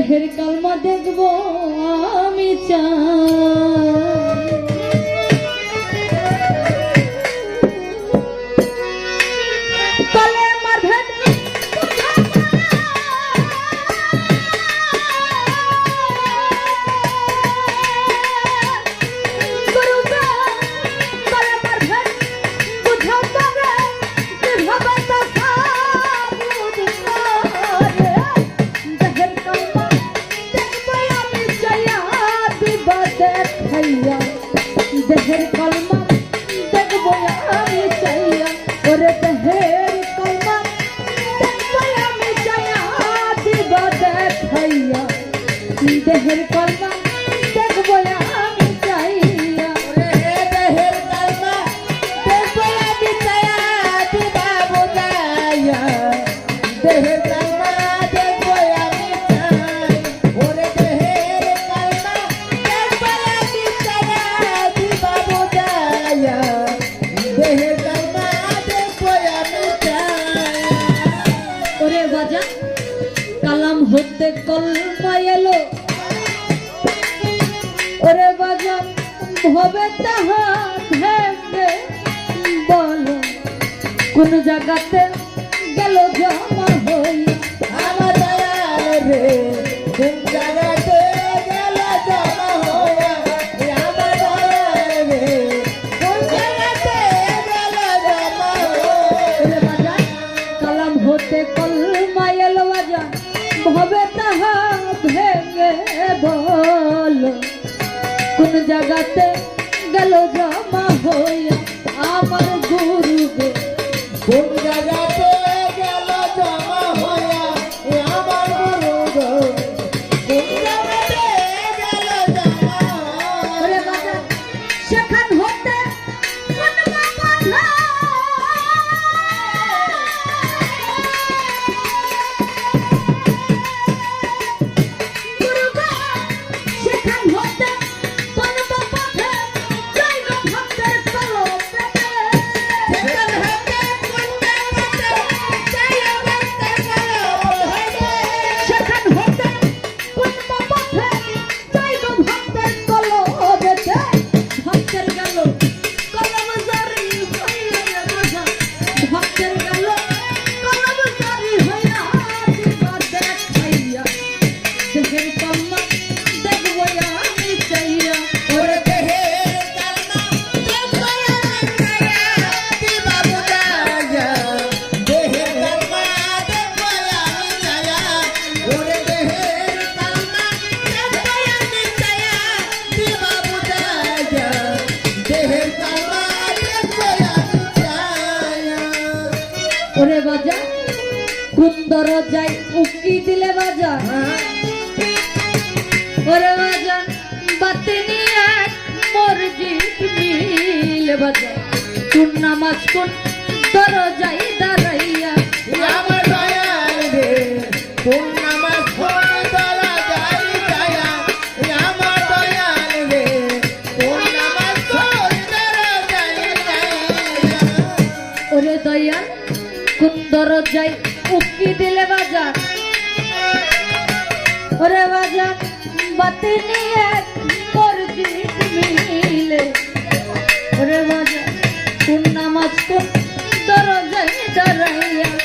ফের কালমা দেখব আমি চাই llegaste দরজায় উকি দিলে বাজার। ওরে বাজার, বাতি নিয়ে করবি মিলে। ওরে বাজার, কোন নামাজ কোন দরজায় দাঁড়াইয়া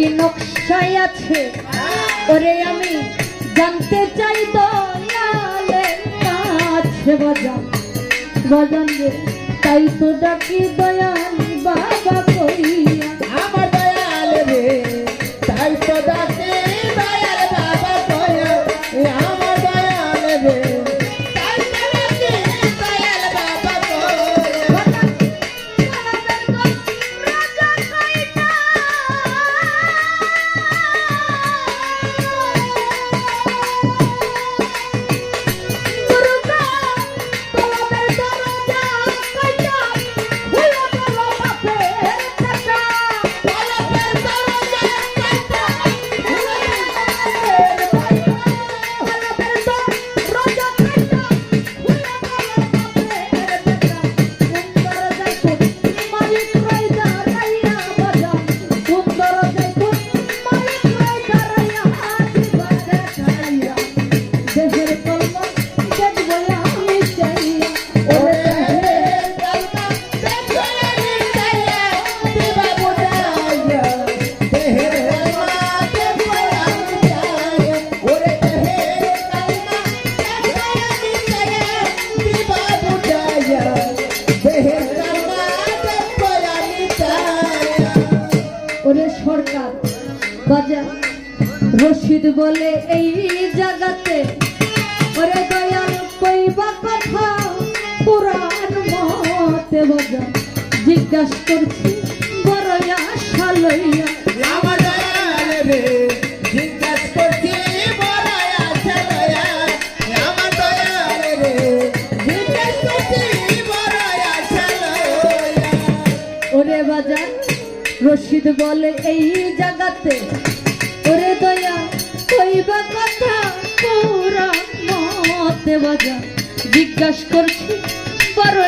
কি নকশায় আছে? ওরে আমি জানতে চাই দয়ালের কাছে বাজান বাজান তাই তো ডাকি দয়াল বাবা কইয়া রশিদ বলে এই জায়গাতে ওরে দয়াল কইবা কথা পুরাণ মতে বাজা জিজ্ঞাসা করছি বড় আশা লইয়া। আমার দয়াল রে জিজ্ঞাস বাজা জিজ্ঞাসা করছি বড়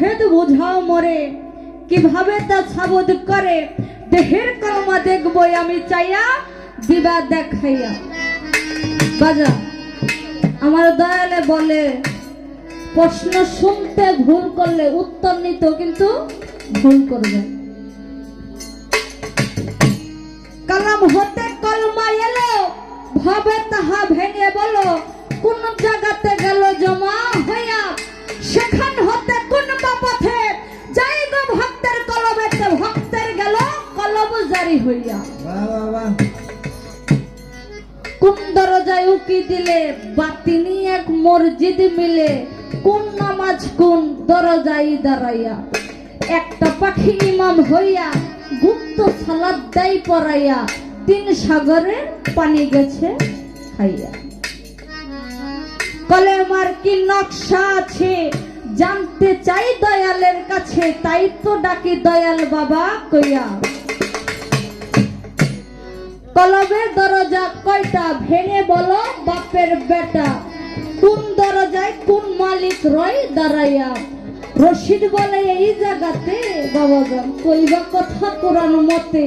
ভেদ মরে, কীভাবে তা সাবুদ করে? দেহের কলমা দেখব আমি চাইয়া দিবা দেখাইয়া। বাজা, আমার দয়ালে বলে, প্রশ্ন শুনতে ভুল করলে উত্তর নিত কিন্তু ভুল করবে। কালাম হতে কলমা এলো ভাবে তাহা ভেঙে বলো কোন জায়গাতে গেল জমা হইয়া? সেখান হতে কোন পথে? যাই গো ভক্তের কলবেতে ভক্তের গেল কলব জারি হইয়া। বাহ বাহ বাহ। কোন দরজায় উকি দিলে বাতিনি এক মসজিদ মিলে কোন নামাজ কোন দরজায় দাঁড়াইয়া? একটা পাখি ইমাম হইয়া গুপ্ত সালাদ দেয় পড়াইয়া তিন সাগরে পানি গেছে খাইয়া। কলেমার কি নকশা আছে? জানতে চাই দয়ালের কাছে, তাই তো ডাকি দয়াল বাবা কইয়া। কলবের দরজা কয়টা ভেঙে বলো বাপের বেটা। কোন দরজায় কোন মালিক রয় দাঁড়াইয়া। রশিদ বলে, এই জায়গাতে বাবা কইবা কথা কোরআন মতে।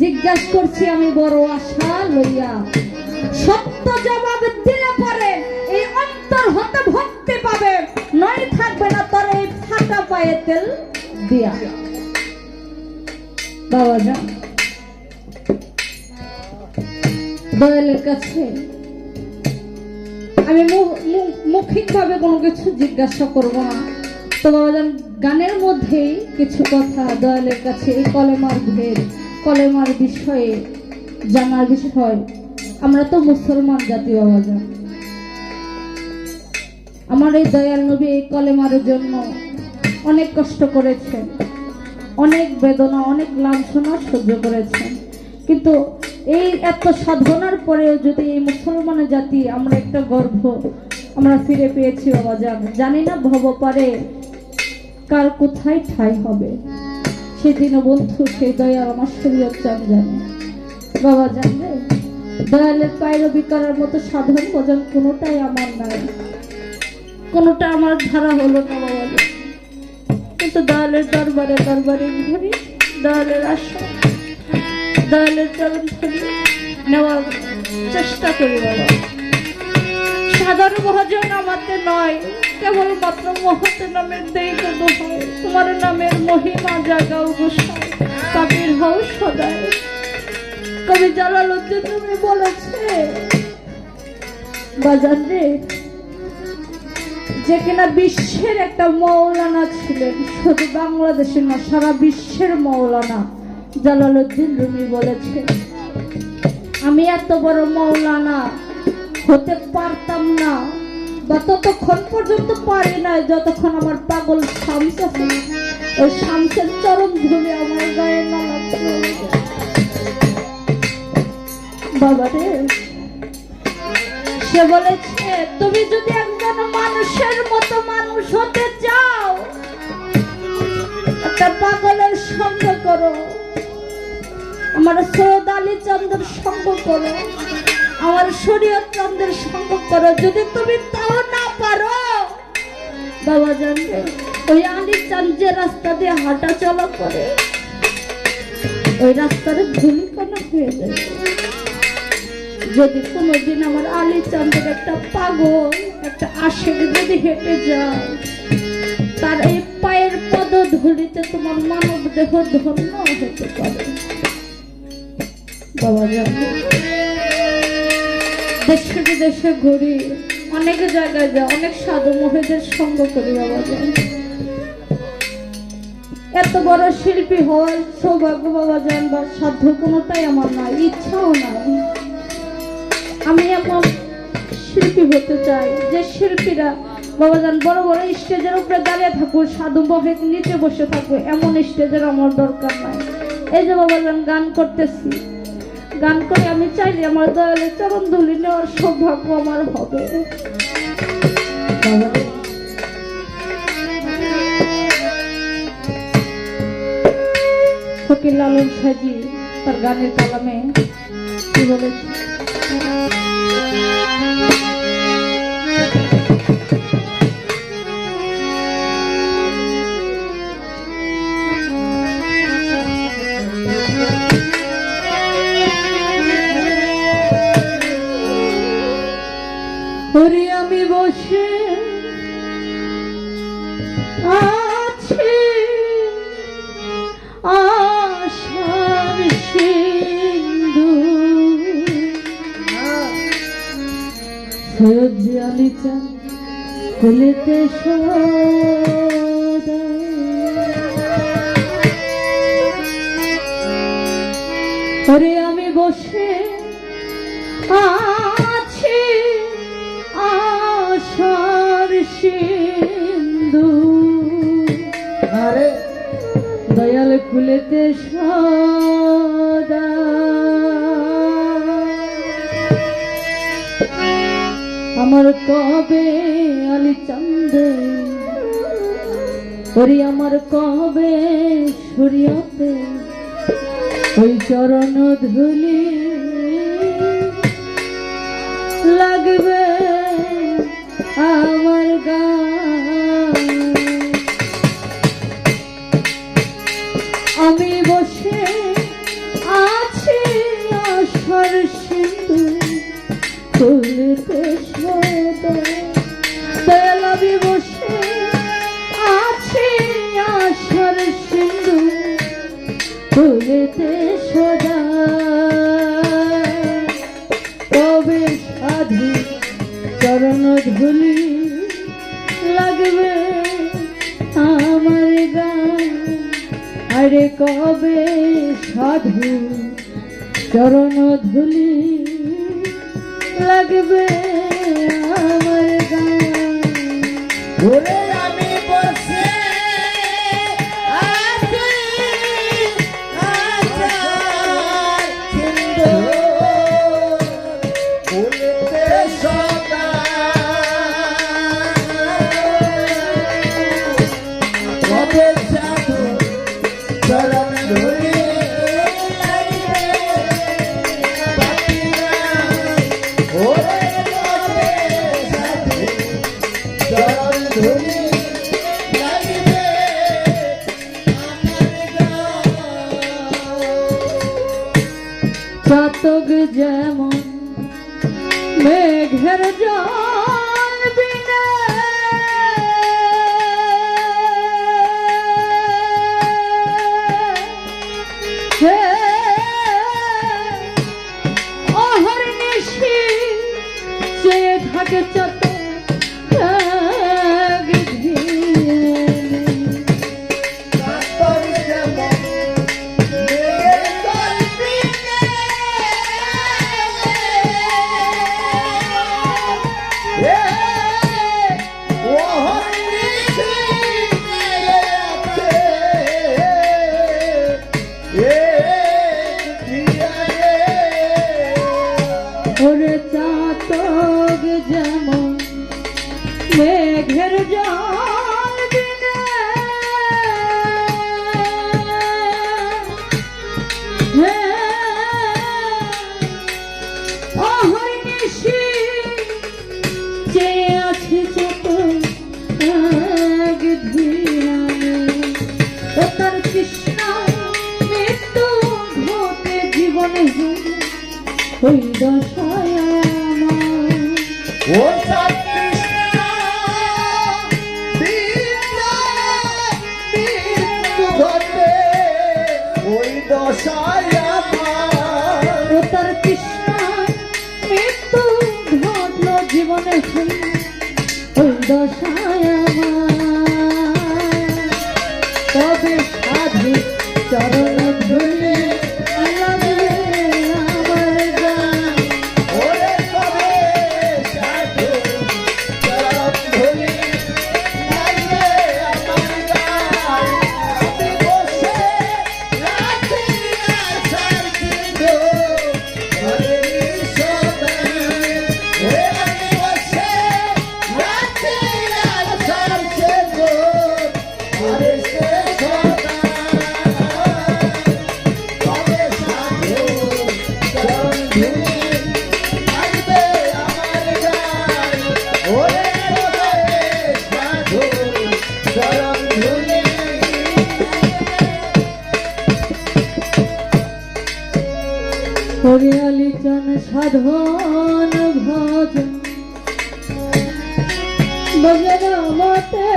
জিজ্ঞাসা করছি আমি, বড় আশা লইয়া। সত্য জবাব দিলে পরে এই অন্তর হতে ভক্তি পাবে, নয় থাকবে না তোর এই ফাটা পায়ে তেল দিয়া। বাবা যান দয়ালের কাছে আমি মৌখিক ভাবে কোনো কিছু জিজ্ঞাসা করব না। তো বাবাজান গানের মধ্যেই কিছু কথা দয়ালের কাছে এই কলেমার ভেদ কলেমার বিষয়ে জানার বিষয়, আমরা তো মুসলমান জাতি বাবাজান আমার এই দয়াল নবী এই কলেমার জন্য অনেক কষ্ট করেছেন অনেক বেদনা, অনেক লাঞ্ছনা সহ্য করেছেন কিন্তু এই এত সাধনার পরেও যদি এই মুসলমানের জাতি আমরা একটা গর্ব আমরা ফিরে পেয়েছি বাবা যান জানি না ভব পারে কার কোথায় ঠাই হবে। সেদিনও বন্ধু, সেই দয়াল আমার শরীর চান জানে। বাবা জানবে দয়ালের পায়রবি করার মতো সাধন ভজন কোনোটাই আমার নাই। কোনোটা আমার ধারা হলো না বাবা। কিন্তু দয়ালের দরবারে দরবারে ঘুরি দয়ালের আসন, দয়ালের চরণ ধরি নেওয়ার চেষ্টা করি বাবা। সাধারণ ভজন আমাতে নয়, কেবলমাত্র মহৎ নামের দেই হয় তোমার নামের মহিমা জাগাও গোসাই কাবির হও সদায় কবি জালালুদ্দিন তুমি বলেছে, বাজান রে, যে কিনা বিশ্বের একটা মৌলানা ছিলেন, শুধু বাংলাদেশের না, সারা বিশ্বের মৌলানা জালালুদ্দিন রুমি বলেছে। আমি এত বড় মৌলানা হতে পারতাম না। বা ততক্ষণ পর্যন্ত পারি না যতক্ষণ আমার পাগল শামস আছে। ওই শামসের চরম ধরে আমার গায়ে না বাবা রে, সে বলেছে, তুমি যদি একজন মানুষের মতো মানুষ হতে চাও, একটা পাগলের সঙ্গ করো। আমার সৈয়দ আলী চন্দ্রের সঙ্গ করো। আমার শরীয়ত চন্দ্রের সঙ্গ করো। যদি তুমি তাও না পারো, বাবা জানবে, ওই আলী যে রাস্তা দিয়ে হাঁটা চলা করে, ওই রাস্তার ধুলিকণা হয়ে যায় যদি কোনোদিন আমার আলী চাঁদের একটা পাগল, একটা আশেক যদি হেঁটে যায়, তার এই পায়ের পদ ধরিতে তোমার মানব দেহ ধন্য হতে পারে। বাবা জানো দেশে বিদেশে ঘুরি অনেক জায়গায় যা অনেক সাধু মহিদের সঙ্গ করি বাবা জান এত বড় শিল্পী হওয়ার সৌভাগ্য বাবা যান বা সাধ্য কোনোটাই আমার নাই, ইচ্ছাও নাই। আমি এমন শিল্পী হতে চাই, যে শিল্পীরা বাবাজান বড় বড় স্টেজের উপরে দাঁড়িয়ে থাকব সাধু মহেক নিচে বসে থাকব এমন স্টেজের আমার দরকার নাই। এই যে বাবাজান গান করতেছি গান করে আমি চাইলে আমার দয়ালে চরণ ধুলি নেওয়ার সৌভাগ্য আমার হবে। ফকির লালন সাজি তার গানের কালামে কি বলেছে? আমার কবে আলি চন্দ? ওরে আমার কবে সূর্যতে? ওই চরণ ধুলি লাগবে আমার গান ধুলি লাগবে আমার গান। আরে কবে সাধু চরণ ধুলি লাগবে আমার গান? চাতক যেমন মেঘের জল চরণ ধুলি ভগবান মতে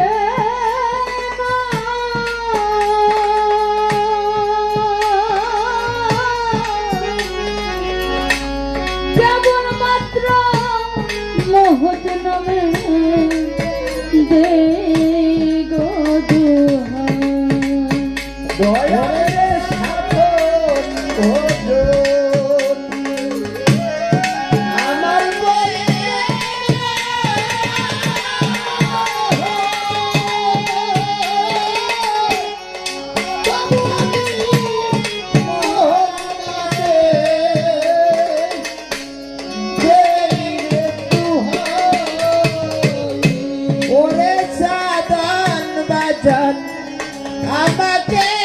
Abate.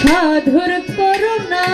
সাধুর করুণা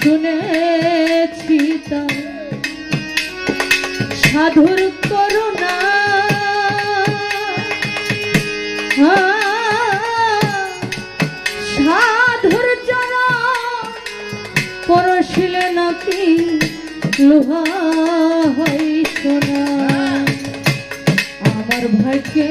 শুনেছি সাধুর করুণা। সাধুর যারা পরশিলে নাকি লোহা হয় সোনা। আমার ভাইকে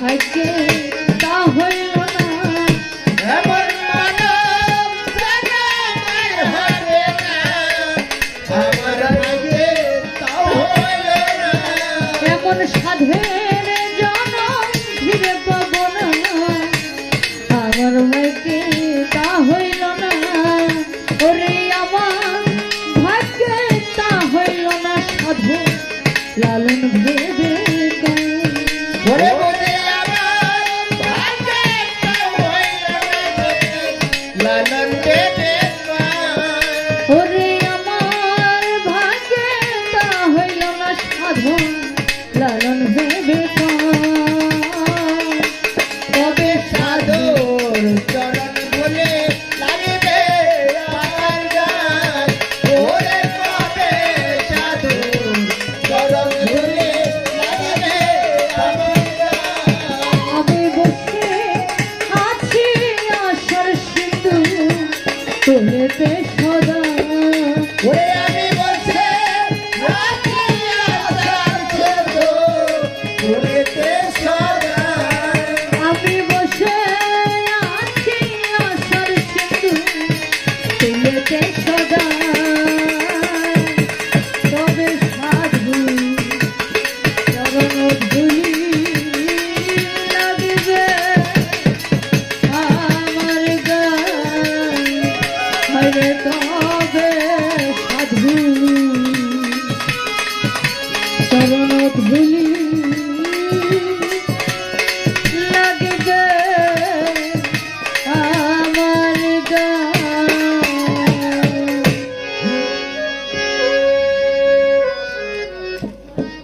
হয়েছে তোলেতে সদা ওরে